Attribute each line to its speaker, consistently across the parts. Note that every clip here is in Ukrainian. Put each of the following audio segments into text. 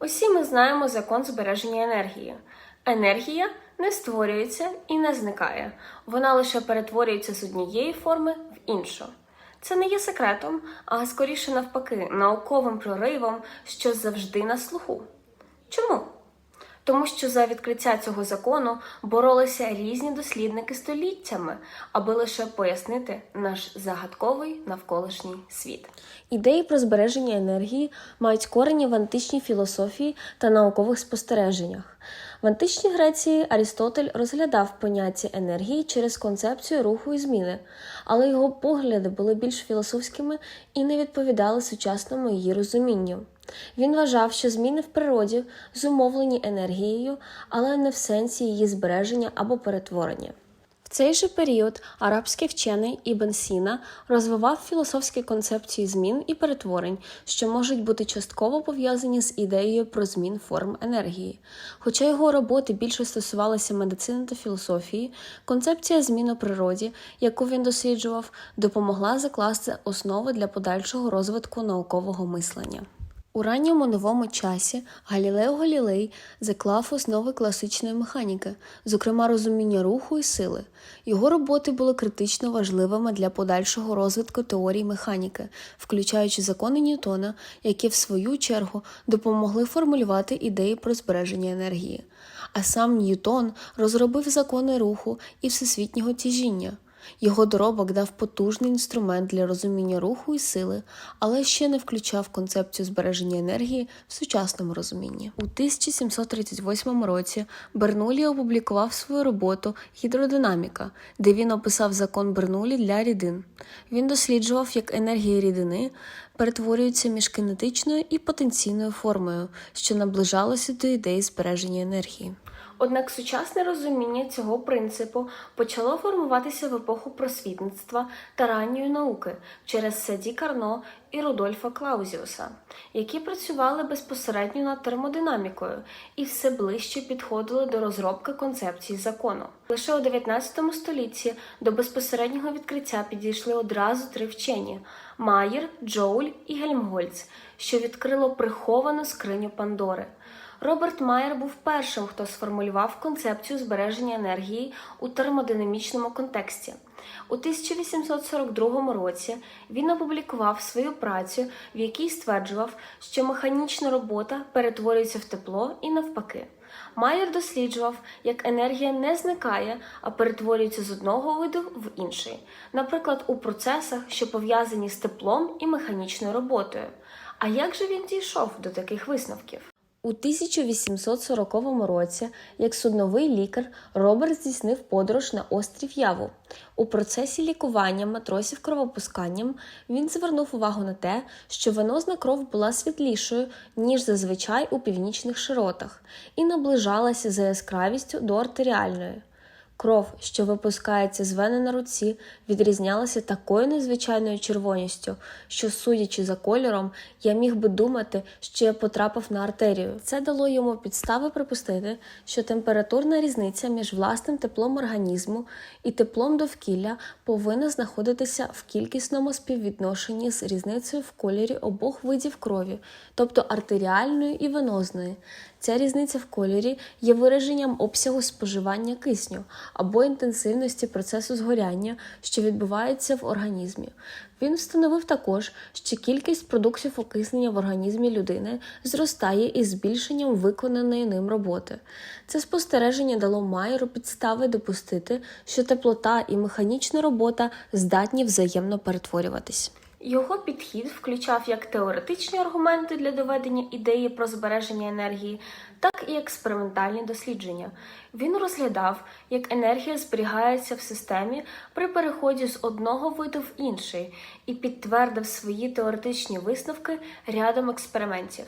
Speaker 1: Усі ми знаємо закон збереження енергії. Енергія не створюється і не зникає, вона лише перетворюється з однієї форми в іншу. Це не є секретом, а скоріше навпаки, науковим проривом, що завжди на слуху. Чому? Тому що за відкриття цього закону боролися різні дослідники століттями, аби лише пояснити наш загадковий навколишній світ.
Speaker 2: Ідеї про збереження енергії мають корені в античній філософії та наукових спостереженнях. В античній Греції Арістотель розглядав поняття енергії через концепцію руху і зміни, але його погляди були більш філософськими і не відповідали сучасному її розумінню. Він вважав, що зміни в природі зумовлені енергією, але не в сенсі її збереження або перетворення. В цей же період арабський вчений Ібн Сіна розвивав філософські концепції змін і перетворень, що можуть бути частково пов'язані з ідеєю про змін форм енергії. Хоча його роботи більше стосувалися медицини та філософії, концепція змін у природі, яку він досліджував, допомогла закласти основи для подальшого розвитку наукового мислення. У ранньому новому часі Галілео Галілей заклав основи класичної механіки, зокрема розуміння руху і сили. Його роботи були критично важливими для подальшого розвитку теорії механіки, включаючи закони Ньютона, які в свою чергу допомогли формулювати ідеї про збереження енергії. А сам Ньютон розробив закони руху і всесвітнього тяжіння. Його доробок дав потужний інструмент для розуміння руху і сили, але ще не включав концепцію збереження енергії в сучасному розумінні. У 1738 році Бернулі опублікував свою роботу Гідродинаміка, де він описав закон Бернулі для рідин. Він досліджував, як енергія рідини перетворюється між кинетичною і потенційною формою, що наближалося до ідеї збереження енергії.
Speaker 1: Однак сучасне розуміння цього принципу почало формуватися в епоху просвітництва та ранньої науки через Саді Карно і Рудольфа Клаузіуса, які працювали безпосередньо над термодинамікою і все ближче підходили до розробки концепції закону. Лише у 19 столітті до безпосереднього відкриття підійшли одразу три вчені: Майер, Джоуль і Гельмгольц, що відкрило приховану скриню Пандори. Роберт Майер був першим, хто сформулював концепцію збереження енергії у термодинамічному контексті. У 1842 році він опублікував свою працю, в якій стверджував, що механічна робота перетворюється в тепло і навпаки. Майер досліджував, як енергія не зникає, а перетворюється з одного виду в інший, наприклад, у процесах, що пов'язані з теплом і механічною роботою. А як же він дійшов до таких висновків?
Speaker 2: У 1840 році, як судновий лікар, Роберт здійснив подорож на острів Яву. У процесі лікування матросів кровопусканням він звернув увагу на те, що венозна кров була світлішою, ніж зазвичай у північних широтах, і наближалася за яскравістю до артеріальної. Кров, що випускається з вени на руці, відрізнялася такою незвичайною червоністю, що, судячи за кольором, я міг би думати, що я потрапив на артерію. Це дало йому підстави припустити, що температурна різниця між власним теплом організму і теплом довкілля повинна знаходитися в кількісному співвідношенні з різницею в кольорі обох видів крові, тобто артеріальної і венозної. Ця різниця в кольорі є вираженням обсягу споживання кисню або інтенсивності процесу згоряння, що відбувається в організмі. Він встановив також, що кількість продуктів окиснення в організмі людини зростає із збільшенням виконаної ним роботи. Це спостереження дало Майеру підстави допустити, що теплота і механічна робота здатні взаємно перетворюватись.
Speaker 1: Його підхід включав як теоретичні аргументи для доведення ідеї про збереження енергії, так і експериментальні дослідження. Він розглядав, як енергія зберігається в системі при переході з одного виду в інший, і підтвердив свої теоретичні висновки рядом експериментів.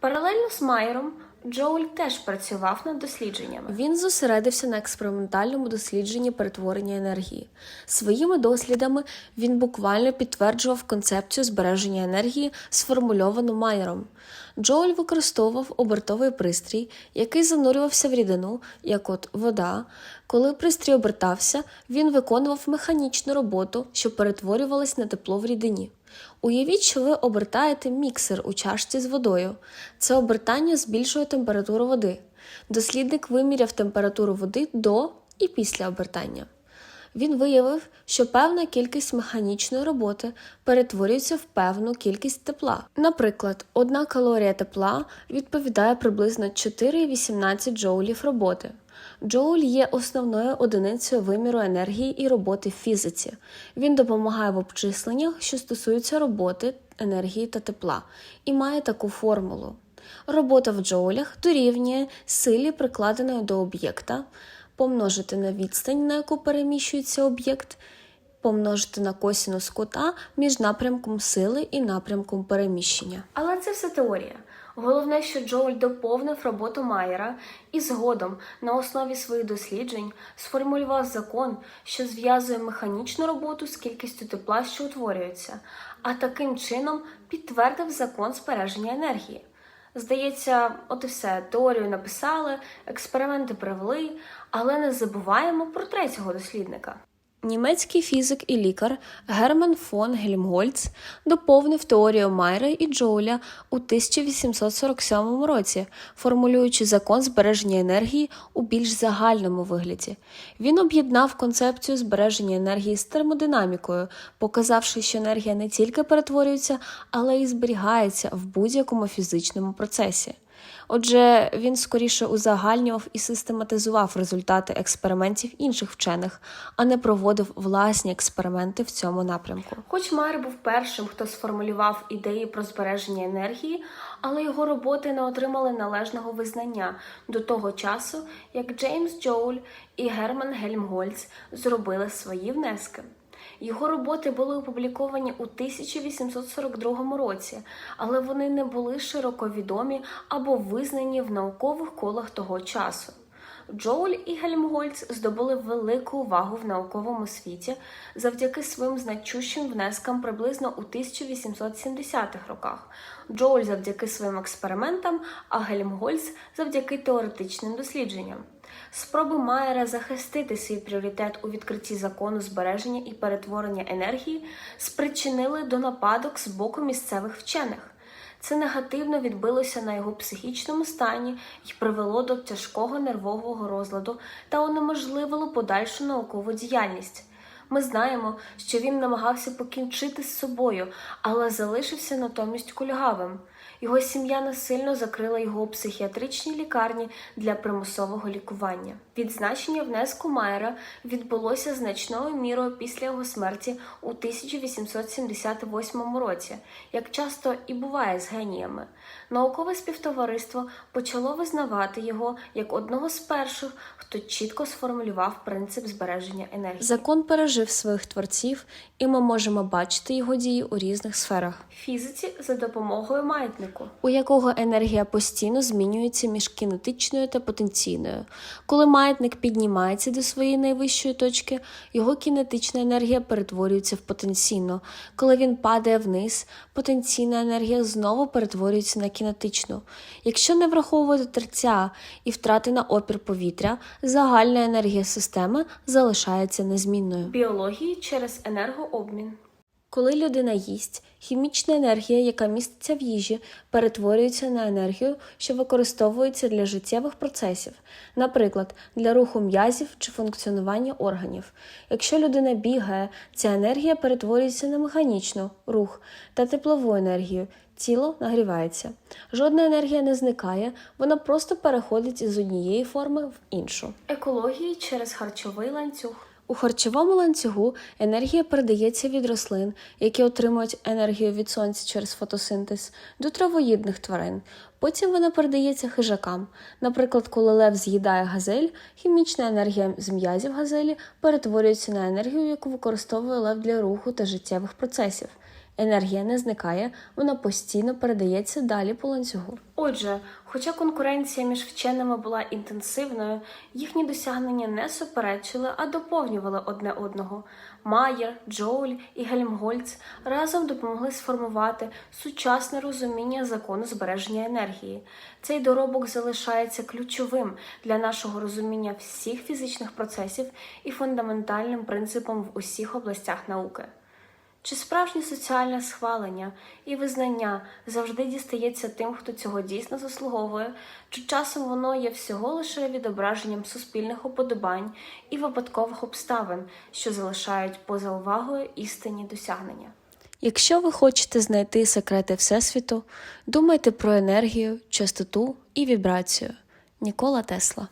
Speaker 1: Паралельно з Майером Джоуль теж працював над дослідженнями.
Speaker 2: Він зосередився на експериментальному дослідженні перетворення енергії. Своїми дослідами він буквально підтверджував концепцію збереження енергії, сформульовану Майером. Джоель використовував обертовий пристрій, який занурювався в рідину, як от вода. Коли пристрій обертався, він виконував механічну роботу, що перетворювалась на тепло в рідині. Уявіть, що ви обертаєте міксер у чашці з водою. Це обертання збільшує температуру води. Дослідник виміряв температуру води до і після обертання. Він виявив, що певна кількість механічної роботи перетворюється в певну кількість тепла. Наприклад, одна калорія тепла відповідає приблизно 4,18 джоулів роботи. Джоуль є основною одиницею виміру енергії і роботи в фізиці. Він допомагає в обчисленнях, що стосуються роботи, енергії та тепла, і має таку формулу. Робота в джоулях дорівнює силі, прикладеної до об'єкта, помножити на відстань, на яку переміщується об'єкт, помножити на косінус кута між напрямком сили і напрямком переміщення.
Speaker 1: Але це все теорія. Головне, що Джоуль доповнив роботу Майера і згодом на основі своїх досліджень сформулював закон, що зв'язує механічну роботу з кількістю тепла, що утворюється, а таким чином підтвердив закон збереження енергії. Здається, от і все, теорію написали, експерименти провели, але не забуваємо про третього дослідника.
Speaker 2: Німецький фізик і лікар Герман фон Гельмгольц доповнив теорію Майера і Джоуля у 1847 році, формулюючи закон збереження енергії у більш загальному вигляді. Він об'єднав концепцію збереження енергії з термодинамікою, показавши, що енергія не тільки перетворюється, але й зберігається в будь-якому фізичному процесі. Отже, він скоріше узагальнював і систематизував результати експериментів інших вчених, а не проводив власні експерименти в цьому напрямку.
Speaker 1: Хоч Майер був першим, хто сформулював ідеї про збереження енергії, але його роботи не отримали належного визнання до того часу, як Джеймс Джоуль і Герман Гельмгольц зробили свої внески. Його роботи були опубліковані у 1842 році, але вони не були широко відомі або визнані в наукових колах того часу. Джоуль і Гельмгольц здобули велику увагу в науковому світі завдяки своїм значущим внескам приблизно у 1870-х роках. Джоуль завдяки своїм експериментам, а Гельмгольц завдяки теоретичним дослідженням. Спроби Майера захистити свій пріоритет у відкритті закону збереження і перетворення енергії спричинили до нападок з боку місцевих вчених. Це негативно відбилося на його психічному стані і привело до тяжкого нервового розладу та унеможливило подальшу наукову діяльність. Ми знаємо, що він намагався покінчити з собою, але залишився натомість кульгавим. Його сім'я насильно закрила його у психіатричній лікарні для примусового лікування. Відзначення внеску Майера відбулося значною мірою після його смерті у 1878 році, як часто і буває з геніями. Наукове співтовариство почало визнавати його як одного з перших, хто чітко сформулював принцип збереження енергії.
Speaker 2: Закон пережив своїх творців, і ми можемо бачити його дії у різних сферах.
Speaker 1: Фізиці за допомогою маятнику.
Speaker 2: у якого енергія постійно змінюється між кінетичною та потенційною. Коли маятник піднімається до своєї найвищої точки, його кінетична енергія перетворюється в потенційну. Коли він падає вниз, потенційна енергія знову перетворюється на кінетичну. Якщо не враховувати терця і втрати на опір повітря, загальна енергія системи залишається незмінною.
Speaker 1: Біології через енергообмін.
Speaker 2: Коли людина їсть, хімічна енергія, яка міститься в їжі, перетворюється на енергію, що використовується для життєвих процесів, наприклад, для руху м'язів чи функціонування органів. Якщо людина бігає, ця енергія перетворюється на механічну рух та теплову енергію. Тіло нагрівається. Жодна енергія не зникає, вона просто переходить із однієї форми в іншу.
Speaker 1: Екології через харчовий ланцюг.
Speaker 2: У харчовому ланцюгу енергія передається від рослин, які отримують енергію від сонця через фотосинтез, до травоїдних тварин. Потім вона передається хижакам. Наприклад, коли лев з'їдає газель, хімічна енергія з м'язів газелі перетворюється на енергію, яку використовує лев для руху та життєвих процесів. Енергія не зникає, вона постійно передається далі по ланцюгу.
Speaker 1: Отже, хоча конкуренція між вченими була інтенсивною, їхні досягнення не суперечили, а доповнювали одне одного. Майер, Джоуль і Гельмгольц разом допомогли сформувати сучасне розуміння закону збереження енергії. Цей доробок залишається ключовим для нашого розуміння всіх фізичних процесів і фундаментальним принципом в усіх областях науки. Чи справжнє соціальне схвалення і визнання завжди дістається тим, хто цього дійсно заслуговує, чи часом воно є всього лише відображенням суспільних уподобань і випадкових обставин, що залишають поза увагою істинні досягнення?
Speaker 2: Якщо ви хочете знайти секрети Всесвіту, думайте про енергію, частоту і вібрацію. Нікола Тесла